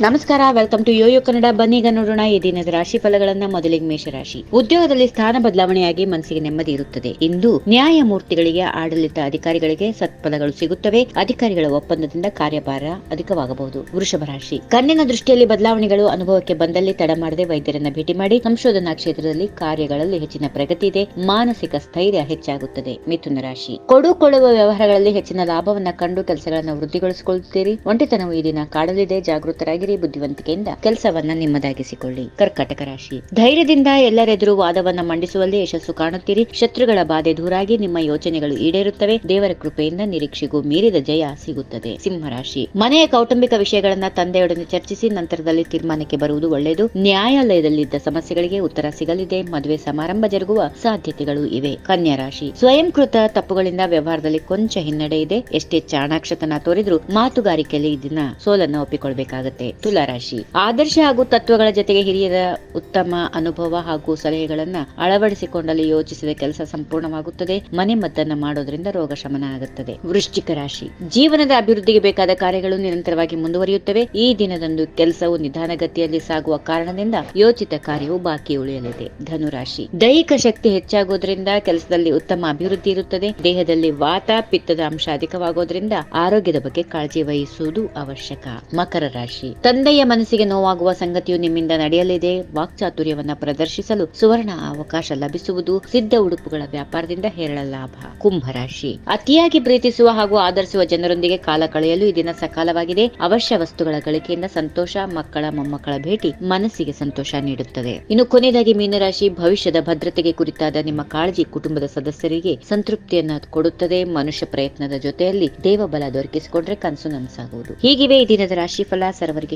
ನಮಸ್ಕಾರ welcome to Yoyo Kannada ಬನ್ನೀಗ ನೋಡೋಣ, ಈ ದಿನದ ರಾಶಿ ಫಲಗಳನ್ನ ಮೊದಲಿಗೆ ಮೇಷರಾಶಿ. ಉದ್ಯೋಗದಲ್ಲಿ ಸ್ಥಾನ ಬದಲಾವಣೆಯಾಗಿ ಮನಸ್ಸಿಗೆ ನೆಮ್ಮದಿ ಇರುತ್ತದೆ. ಇಂದು ನ್ಯಾಯಮೂರ್ತಿಗಳಿಗೆ, ಆಡಳಿತ ಅಧಿಕಾರಿಗಳಿಗೆ ಸತ್ಫಲಗಳು ಸಿಗುತ್ತವೆ. ಅಧಿಕಾರಿಗಳ ಒಪ್ಪಂದದಿಂದ ಕಾರ್ಯಭಾರ ಅಧಿಕವಾಗಬಹುದು. ವೃಷಭ ರಾಶಿ. ಕಣ್ಣಿನ ದೃಷ್ಟಿಯಲ್ಲಿ ಬದಲಾವಣೆಗಳು ಅನುಭವಕ್ಕೆ ಬಂದಲ್ಲಿ ತಡ ಮಾಡದೆ ವೈದ್ಯರನ್ನ ಭೇಟಿ ಮಾಡಿ, ಸಂಶೋಧನಾ ಕ್ಷೇತ್ರದಲ್ಲಿ ಕಾರ್ಯಗಳಲ್ಲಿ ಹೆಚ್ಚಿನ ಪ್ರಗತಿ ಇದೆ. ಮಾನಸಿಕ ಸ್ಥೈರ್ಯ ಹೆಚ್ಚಾಗುತ್ತದೆ. ಮಿಥುನ ರಾಶಿ. ಕೊಡುಕೊಳ್ಳುವ ವ್ಯವಹಾರಗಳಲ್ಲಿ ಹೆಚ್ಚಿನ ಲಾಭವನ್ನ ಕಂಡು, ಕೆಲಸಗಳನ್ನು ವೃದ್ಧಿಗೊಳಿಸಿಕೊಳ್ಳುತ್ತೀರಿ. ಒಂಟಿತನವು ಈ ದಿನ ಕಾಡಲಿದೆ ಜಾಗೃತರಾಗಿರಿ ಬುದ್ಧಿವಂತಿಕೆಯಿಂದ ಕೆಲಸವನ್ನ ನಿಮ್ಮದಾಗಿಸಿಕೊಳ್ಳಿ. ಕರ್ಕಟಕ ರಾಶಿ. ಧೈರ್ಯದಿಂದ ಎಲ್ಲರೆದುರು ವಾದವನ್ನ ಮಂಡಿಸುವಲ್ಲಿ ಯಶಸ್ಸು ಕಾಣುತ್ತೀರಿ. ಶತ್ರುಗಳ ಬಾಧೆ ದೂರಾಗಿ ನಿಮ್ಮ ಯೋಚನೆಗಳು ಈಡೇರುತ್ತವೆ. ದೇವರ ಕೃಪೆಯಿಂದ ನಿರೀಕ್ಷೆಗೂ ಮೀರಿದ ಜಯ ಸಿಗುತ್ತದೆ. ಸಿಂಹರಾಶಿ. ಮನೆಯ ಕೌಟುಂಬಿಕ ವಿಷಯಗಳನ್ನ ತಂದೆಯೊಡನೆ ಚರ್ಚಿಸಿ ನಂತರದಲ್ಲಿ ತೀರ್ಮಾನಕ್ಕೆ ಬರುವುದು ಒಳ್ಳೆಯದು. ನ್ಯಾಯಾಲಯದಲ್ಲಿದ್ದ ಸಮಸ್ಯೆಗಳಿಗೆ ಉತ್ತರ ಸಿಗಲಿದೆ. ಮದುವೆ ಸಮಾರಂಭ ಜರುಗುವ ಸಾಧ್ಯತೆಗಳು ಇವೆ. ಕನ್ಯಾ ರಾಶಿ. ಸ್ವಯಂಕೃತ ತಪ್ಪುಗಳಿಂದ ವ್ಯವಹಾರದಲ್ಲಿ ಕೊಂಚ ಹಿನ್ನಡೆ ಇದೆ. ಎಷ್ಟೇ ಚಾಣಾಕ್ಷತನ ತೋರಿದ್ರೂ ಮಾತುಗಾರಿಕೆಯಲ್ಲಿ ಈ ದಿನ ಸೋಲನ್ನ ತುಲಾ ರಾಶಿ. ಆದರ್ಶ ಹಾಗೂ ತತ್ವಗಳ ಜೊತೆಗೆ ಹಿರಿಯರ ಉತ್ತಮ ಅನುಭವ ಹಾಗೂ ಸಲಹೆಗಳನ್ನ ಅಳವಡಿಸಿಕೊಂಡಲ್ಲಿ ಯೋಚಿಸಿದ ಕೆಲಸ ಸಂಪೂರ್ಣವಾಗುತ್ತದೆ. ಮನೆ ಮದ್ದನ್ನ ಮಾಡೋದ್ರಿಂದ ರೋಗ ಶಮನ ಆಗುತ್ತದೆ. ವೃಶ್ಚಿಕ ರಾಶಿ. ಜೀವನದ ಅಭಿವೃದ್ಧಿಗೆ ಬೇಕಾದ ಕಾರ್ಯಗಳು ನಿರಂತರವಾಗಿ ಮುಂದುವರಿಯುತ್ತವೆ. ಈ ದಿನದಂದು ಕೆಲಸವು ನಿಧಾನಗತಿಯಲ್ಲಿ ಸಾಗುವ ಕಾರಣದಿಂದ ಯೋಚಿತ ಕಾರ್ಯವು ಬಾಕಿ ಉಳಿಯಲಿದೆ. ಧನುರಾಶಿ. ದೈಹಿಕ ಶಕ್ತಿ ಹೆಚ್ಚಾಗೋದ್ರಿಂದ ಕೆಲಸದಲ್ಲಿ ಉತ್ತಮ ಅಭಿವೃದ್ಧಿ ಇರುತ್ತದೆ. ದೇಹದಲ್ಲಿ ವಾತ, ಪಿತ್ತದ ಅಂಶ ಅಧಿಕವಾಗೋದ್ರಿಂದ ಆರೋಗ್ಯದ ಬಗ್ಗೆ ಕಾಳಜಿ ವಹಿಸುವುದು ಅವಶ್ಯಕ. ಮಕರ ರಾಶಿ. ತಂದೆಯ ಮನಸ್ಸಿಗೆ ನೋವಾಗುವ ಸಂಗತಿಯು ನಿಮ್ಮಿಂದ ನಡೆಯಲಿದೆ. ವಾಕ್ಚಾತುರ್ಯವನ್ನು ಪ್ರದರ್ಶಿಸಲು ಸುವರ್ಣ ಅವಕಾಶ ಲಭಿಸುವುದು ಸಿದ್ಧ ಉಡುಪುಗಳ ವ್ಯಾಪಾರದಿಂದ ಹೇರಳ ಲಾಭ. ಕುಂಭರಾಶಿ ಅತಿಯಾಗಿ ಪ್ರೀತಿಸುವ ಹಾಗೂ ಆಧರಿಸುವ ಜನರೊಂದಿಗೆ ಕಾಲ ಕಳೆಯಲು ಈ ದಿನ ಸಕಾಲವಾಗಿದೆ. ಅವಶ್ಯ ವಸ್ತುಗಳ ಗಳಿಕೆಯಿಂದ ಸಂತೋಷ, ಮಕ್ಕಳ, ಮೊಮ್ಮಕ್ಕಳ ಭೇಟಿ ಮನಸ್ಸಿಗೆ ಸಂತೋಷ ನೀಡುತ್ತದೆ. ಇನ್ನು ಕೊನೆಯದಾಗಿ ಮೀನರಾಶಿ, ಭವಿಷ್ಯದ ಭದ್ರತೆಗೆ ಕುರಿತಾದ ನಿಮ್ಮ ಕಾಳಜಿ ಕುಟುಂಬದ ಸದಸ್ಯರಿಗೆ ಸಂತೃಪ್ತಿಯನ್ನು ಕೊಡುತ್ತದೆ. ಮನುಷ್ಯ ಪ್ರಯತ್ನದ ಜೊತೆಯಲ್ಲಿ ದೇವಬಲ ದೊರಕಿಸಿಕೊಂಡ್ರೆ ಕನಸು ನನಸಾಗುವುದು. ಹೀಗಿವೆ ಈ ದಿನದ ರಾಶಿಫಲ. ಸರ್ವರಿಗೆ